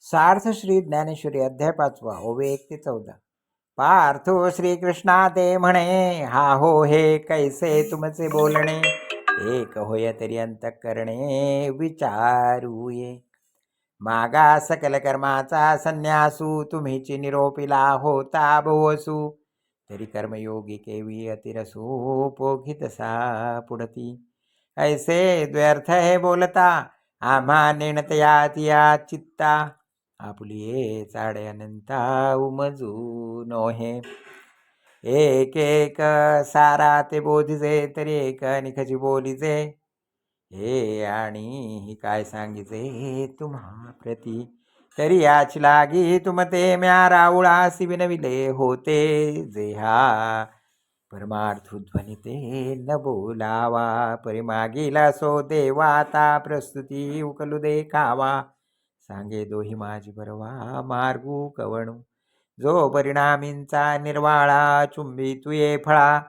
सार्थ श्री ज्ञानेश्वरी अध्याय पाचवा ओवे एक ते चौदा. पार्थो हो श्रीकृष्णा ते म्हणे हा हो हे कैसे तुमचे बोलणे? एक होय तरी अंतःकरणे विचारू ये. मागा सकल कर्माचा संन्यासू तुम्हीची निरोपिला होता भोवसू. तरी कर्मयोगी केवी अतिरसू पोखित सा पुढती. ऐसे द्व्यर्थ हे बोलता आम्हा नेणतया तिया चित्ता. आपुलिये चाड्यानंता अनंता उमजू नोहे. एक एक सारा ते बोधिजे तरी एक निखची बोलीजे. हे आणि ही काय सांगिजे तुम्हा प्रती? तरी याची लागी तुम ते म्या राऊळा विनविले होते. जे हा परमार्थध्वनी ते न बोलावा. परिमागीला सो देवाता प्रस्तुती उकलू दे कावा सांगे दोही माझी बरवा मार्गू कवणू. जो परिणामींचा निर्वाळा चुंबी तुये फळा.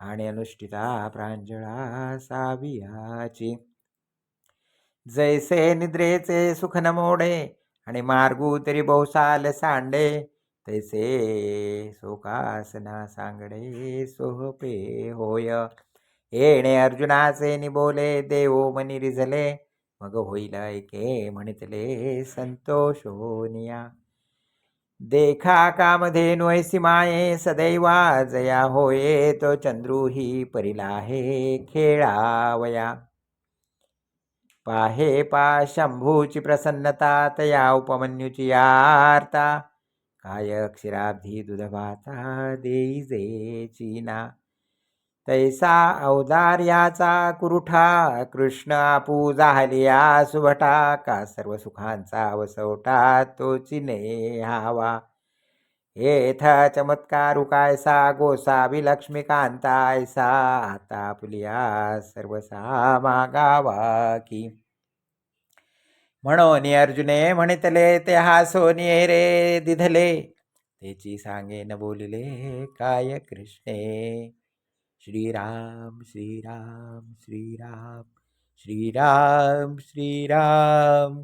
आणि अनुष्ठिता प्रांजळा सावियाची. जैसे निद्रेचे सुख मोडे आणि मार्गू तरी बहुसाल सांडे. तैसे सोकासना सांगडे सोहपे होय. येणे अर्जुनाचे निबोले देवो मनी रिझले. मग होईल ऐके म्हणितले संतोषोनिया देखा कामधेनु ऐसी माये सदैवा जया होये तो चंद्रू ही परिला हे खेळावया. पाहे पा शंभूची प्रसन्नता तया उपमन्यूची यार्ता काय क्षीराब्धी दुधभाता देईजे चीना. तैसा औदार्याचा कुरुठा कृष्ण आपू जाहलिया सुभटा का सर्व सुखांचा वसवटा तो चिने हावा येथ चमत्कारू कायसा गोसावी लक्ष्मीकांता ऐसा आता पुलिया सर्वसा मागावा की. म्हणून अर्जुने म्हणितले ते हा हासोनी रे दिधले तेची सांगे न बोलिले काय कृष्णे. श्रीराम श्रीराम श्रीराम श्रीराम श्रीराम श्रीराम